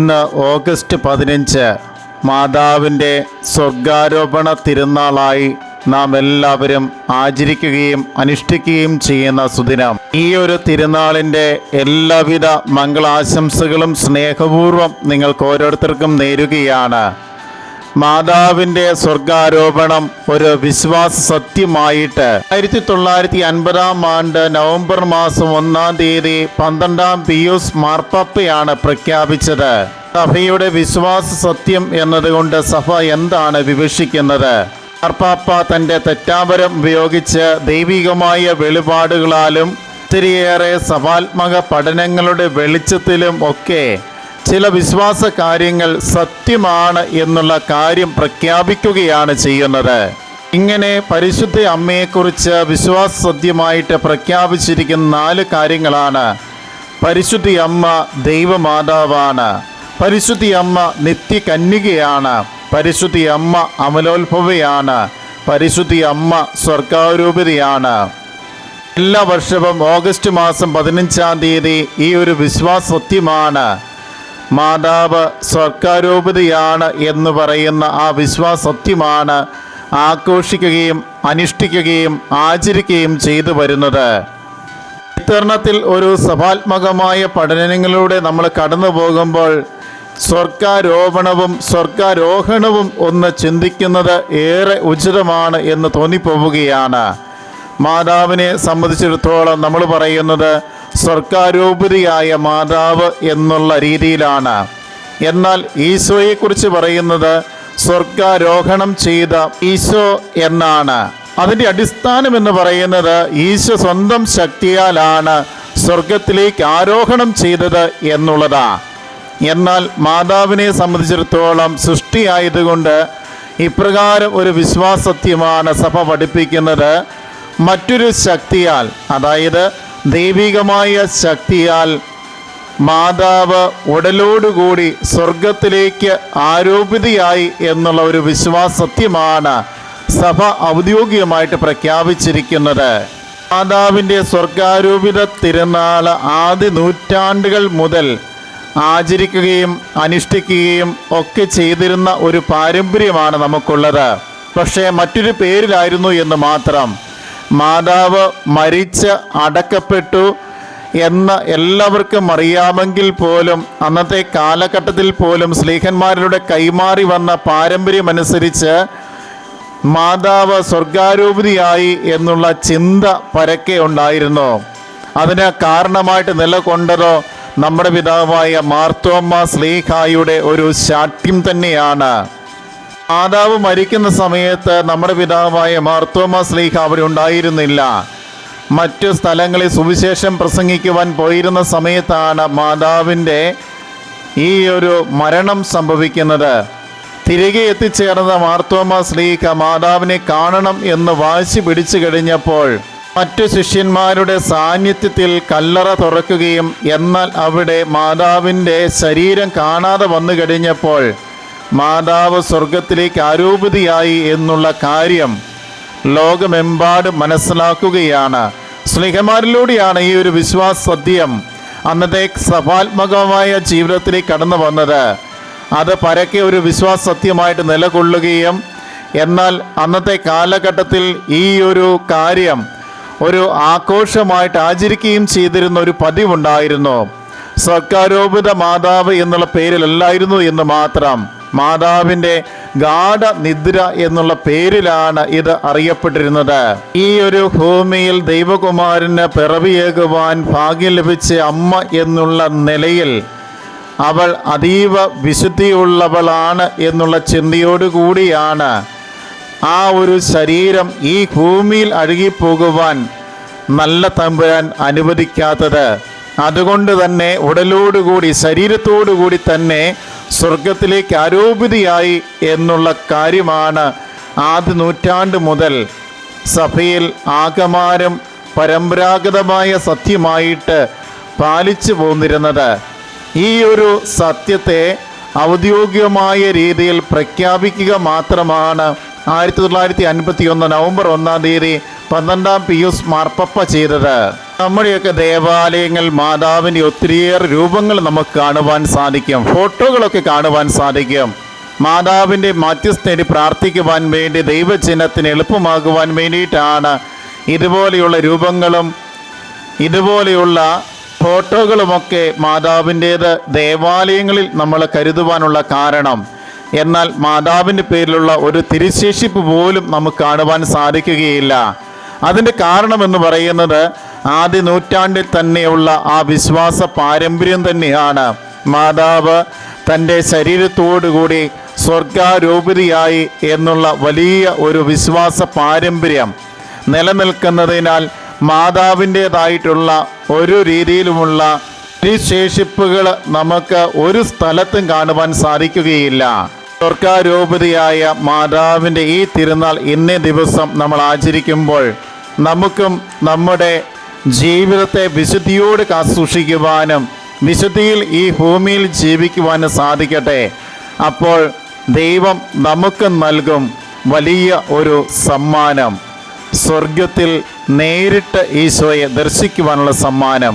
ഇന്ന് ഓഗസ്റ്റ് പതിനഞ്ച് മാതാവിന്റെ സ്വർഗാരോപണ തിരുനാളായി നാം എല്ലാവരും ആചരിക്കുകയും അനുഷ്ഠിക്കുകയും ചെയ്യുന്ന സുദിനം. ഈ ഒരു തിരുനാളിന്റെ എല്ലാവിധ മംഗളാശംസകളും സ്നേഹപൂർവം നിങ്ങൾക്ക് ഓരോരുത്തർക്കും നേരുകയാണ്. മാതാവിന്റെ സ്വർഗാരോപണം ഒരു വിശ്വാസ സത്യമായിട്ട് ആയിരത്തി തൊള്ളായിരത്തി അൻപതാം ആണ്ട് നവംബർ മാസം ഒന്നാം തീയതി പന്ത്രണ്ടാം പിയൂസ് മാർപ്പാപ്പയാണ് പ്രഖ്യാപിച്ചത്. സഭയുടെ വിശ്വാസ സത്യം എന്നതുകൊണ്ട് സഭ എന്താണ് വിവക്ഷിക്കുന്നത്? മാർപ്പാപ്പ തന്റെ തെറ്റാപരം ഉപയോഗിച്ച് ദൈവികമായ വെളിപാടുകളാലും ഒത്തിരിയേറെ സഭാത്മക പഠനങ്ങളുടെ വെളിച്ചത്തിലും ഒക്കെ ചില വിശ്വാസ കാര്യങ്ങൾ സത്യമാണ് എന്നുള്ള കാര്യം പ്രഖ്യാപിക്കുകയാണ് ചെയ്യുന്നത്. ഇങ്ങനെ പരിശുദ്ധ അമ്മയെക്കുറിച്ച് വിശ്വാസ സത്യമായിട്ട് പ്രഖ്യാപിച്ചിരിക്കുന്ന നാല് കാര്യങ്ങളാണ്. പരിശുദ്ധി അമ്മ ദൈവമാതാവാണ്. പരിശുദ്ധി അമ്മ നിത്യകന്യകയാണ്. പരിശുദ്ധി അമ്മ അമലോത്ഭവയാണ്. പരിശുദ്ധി അമ്മ സ്വർഗാരൂപതയാണ്. എല്ലാ വർഷവും ഓഗസ്റ്റ് മാസം പതിനഞ്ചാം തീയതി ഈ ഒരു വിശ്വാസ സത്യമാണ്. മാതാവ് സ്വർഗാരോപതയാണ് എന്ന് പറയുന്ന ആ വിശ്വാസത്യമാണ് ആഘോഷിക്കുകയും അനുഷ്ഠിക്കുകയും ആചരിക്കുകയും ചെയ്തു വരുന്നത്. ഇത്തരണത്തിൽ ഒരു സഭാത്മകമായ പഠനങ്ങളിലൂടെ നമ്മൾ കടന്നു പോകുമ്പോൾ സ്വർഗാരോപണവും സ്വർഗാരോഹണവും ഒന്ന് ചിന്തിക്കുന്നത് ഏറെ ഉചിതമാണ് എന്ന് തോന്നിപ്പോവുകയാണ്. മാതാവിനെ സംബന്ധിച്ചിടത്തോളം നമ്മൾ പറയുന്നത് സ്വർഗാരോപതിയായ മാതാവ് എന്നുള്ള രീതിയിലാണ്. എന്നാൽ ഈശോയെക്കുറിച്ച് പറയുന്നത് സ്വർഗാരോഹണം ചെയ്ത ഈശോ എന്നാണ്. അതിന്റെ അടിസ്ഥാനം എന്ന് പറയുന്നത് ഈശോ സ്വന്തം ശക്തിയാലാണ് സ്വർഗത്തിലേക്ക് ആരോഹണം ചെയ്തത് എന്നുള്ളതാണ് എന്നാൽ മാതാവിനെ സംബന്ധിച്ചിടത്തോളം സൃഷ്ടിയായതുകൊണ്ട് ഇപ്രകാരം ഒരു വിശ്വാസത്യമാണ് സഭ പഠിപ്പിക്കുന്നത് മറ്റൊരു ശക്തിയാൽ. അതായത് ദൈവികമായ ശക്തിയാൽ മാതാവ് ഉടലോടുകൂടി സ്വർഗത്തിലേക്ക് ആരോപിതയായി എന്നുള്ള ഒരു വിശ്വാസത്യമാണ് സഭ ഔദ്യോഗികമായിട്ട് പ്രഖ്യാപിച്ചിരിക്കുന്നത്. മാതാവിന്റെ സ്വർഗാരോപിത തിരുനാൾ ആദ്യ നൂറ്റാണ്ടുകൾ മുതൽ ആചരിക്കുകയും അനുഷ്ഠിക്കുകയും ഒക്കെ ചെയ്തിരുന്ന ഒരു പാരമ്പര്യമാണ് നമുക്കുള്ളത്. പക്ഷേ മറ്റൊരു പേരിലായിരുന്നു എന്ന് മാത്രം. മാതാവ് മരിച്ച് അടക്കപ്പെട്ടു എന്ന് എല്ലാവർക്കും അറിയാമെങ്കിൽ പോലും അന്നത്തെ കാലഘട്ടത്തിൽ പോലും സ്ലീഹന്മാരുടെ കൈമാറി വന്ന പാരമ്പര്യമനുസരിച്ച് മാതാവ് സ്വർഗാരൂപതിയായി എന്നുള്ള ചിന്ത പരക്കെ ഉണ്ടായിരുന്നു. അതിന് കാരണമായിട്ട് നിലകൊണ്ടതോ നമ്മുടെ പിതാവായ മാർത്തോമ്മ സ്ലീഹായുടെ ഒരു ശാഠ്യം തന്നെയാണ്. മാതാവ് മരിക്കുന്ന സമയത്ത് നമ്മുടെ പിതാവായ മാർത്തോമ സ്ലീഹ അവിടെ ഉണ്ടായിരുന്നില്ല. മറ്റു സ്ഥലങ്ങളിൽ സുവിശേഷം പ്രസംഗിക്കുവാൻ പോയിരുന്ന സമയത്താണ് മാതാവിന്റെ ഈ ഒരു മരണം സംഭവിക്കുന്നത്. തിരികെ എത്തിച്ചേർന്ന മാർത്തോമ സ്ലീഹ മാതാവിനെ കാണണം എന്ന് വാശി പിടിച്ചു കഴിഞ്ഞപ്പോൾ മറ്റു ശിഷ്യന്മാരുടെ സാന്നിധ്യത്തിൽ കല്ലറ തുറക്കുകയും എന്നാൽ അവിടെ മാതാവിന്റെ ശരീരം കാണാതെ വന്നു കഴിഞ്ഞപ്പോൾ മാതാവ് സ്വർഗത്തിലേക്ക് ആരോപിതയായി എന്നുള്ള കാര്യം ലോകമെമ്പാട് മനസ്സിലാക്കുകയാണ്. സ്നേഹമാരിലൂടെയാണ് ഈ ഒരു വിശ്വാസ സത്യം അന്നത്തെ സഭാത്മകമായ ജീവിതത്തിലേക്ക് കടന്നു വന്നത്. അത് പരക്കെ ഒരു വിശ്വാസ സത്യമായിട്ട് നിലകൊള്ളുകയും എന്നാൽ അന്നത്തെ കാലഘട്ടത്തിൽ ഈ ഒരു കാര്യം ഒരു ആഘോഷമായിട്ട് ആചരിക്കുകയും ചെയ്തിരുന്ന ഒരു പതിവുണ്ടായിരുന്നു. സർക്കാരോപിത മാതാവ് എന്നുള്ള പേരിലല്ലായിരുന്നു എന്ന് മാത്രം. മാതാവിന്റെ ഗാഢ നിദ്ര എന്നുള്ള പേരിലാണ് ഇത് അറിയപ്പെട്ടിരുന്നത്. ഈ ഒരു ഭൂമിയിൽ ദൈവകുമാരന് പിറവിയേകുവാൻ ഭാഗ്യം ലഭിച്ച അമ്മ എന്നുള്ള നിലയിൽ അവൾ അതീവ വിശുദ്ധിയുള്ളവളാണ് എന്നുള്ള ചിന്തയോടുകൂടിയാണ് ആ ഒരു ശരീരം ഈ ഭൂമിയിൽ അഴുകിപ്പോകുവാൻ നല്ല തമ്പുരാൻ അനുവദിക്കാത്തത്. അതുകൊണ്ട് തന്നെ ഉടലോടുകൂടി ശരീരത്തോടുകൂടി തന്നെ സ്വർഗത്തിലേക്ക് ആരോപിതയായി എന്നുള്ള കാര്യമാണ് ആദ്യ നൂറ്റാണ്ട് മുതൽ സഭയിൽ ആകമാനം പരമ്പരാഗതമായ സത്യമായിട്ട് പാലിച്ചു പോന്നിരുന്നത്. ഈ ഒരു സത്യത്തെ ഔദ്യോഗികമായ രീതിയിൽ പ്രഖ്യാപിക്കുക മാത്രമാണ് ആയിരത്തി തൊള്ളായിരത്തി അൻപത്തി ഒന്ന് നവംബർ ഒന്നാം തീയതി പന്ത്രണ്ടാം പിയൂസ് മാർപ്പപ്പ ചെയ്തത്. നമ്മുടെയൊക്കെ ദേവാലയങ്ങൾ മാതാവിന്റെ ഒത്തിരിയേറെ രൂപങ്ങൾ നമുക്ക് കാണുവാൻ സാധിക്കും. ഫോട്ടോകളൊക്കെ കാണുവാൻ സാധിക്കും. മാതാവിന്റെ മധ്യസ്ഥേരി പ്രാർത്ഥിക്കുവാൻ വേണ്ടി ദൈവചിഹ്നത്തിന് എളുപ്പമാകുവാൻ വേണ്ടിയിട്ടാണ് ഇതുപോലെയുള്ള രൂപങ്ങളും ഇതുപോലെയുള്ള ഫോട്ടോകളുമൊക്കെ മാതാവിന്റേത് ദേവാലയങ്ങളിൽ നമ്മൾ കരുതുവാനുള്ള കാരണം. എന്നാൽ മാതാവിന്റെ പേരിലുള്ള ഒരു തിരിശേഷിപ്പ് പോലും നമുക്ക് കാണുവാൻ സാധിക്കുകയില്ല. അതിന്റെ കാരണമെന്ന് പറയുന്നത് ആദ്യ നൂറ്റാണ്ടിൽ തന്നെയുള്ള ആ വിശ്വാസ പാരമ്പര്യം തന്നെയാണ്. മാതാവ് തന്റെ ശരീരത്തോടുകൂടി സ്വർഗാരൂപതിയായി എന്നുള്ള വലിയ ഒരു വിശ്വാസ പാരമ്പര്യം നിലനിൽക്കുന്നതിനാൽ മാതാവിന്റേതായിട്ടുള്ള ഒരു രീതിയിലുമുള്ള ശേഷിപ്പുകൾ നമുക്ക് ഒരു സ്ഥലത്തും കാണുവാൻ സാധിക്കുകയില്ല. സ്വർഗാരോപതിയായ മാതാവിന്റെ ഈ തിരുനാൾ ഇന്നേ ദിവസം നമ്മൾ ആചരിക്കുമ്പോൾ നമുക്കും നമ്മുടെ ജീവിതത്തെ വിശുദ്ധിയോട് കാസൂക്ഷിക്കുവാനും വിശുദ്ധിയിൽ ഈ ഭൂമിയിൽ ജീവിക്കുവാനും സാധിക്കട്ടെ. അപ്പോൾ ദൈവം നമുക്ക് നൽകും വലിയ ഒരു സമ്മാനം. സ്വർഗത്തിൽ നേരിട്ട് ഈശോയെ ദർശിക്കുവാനുള്ള സമ്മാനം.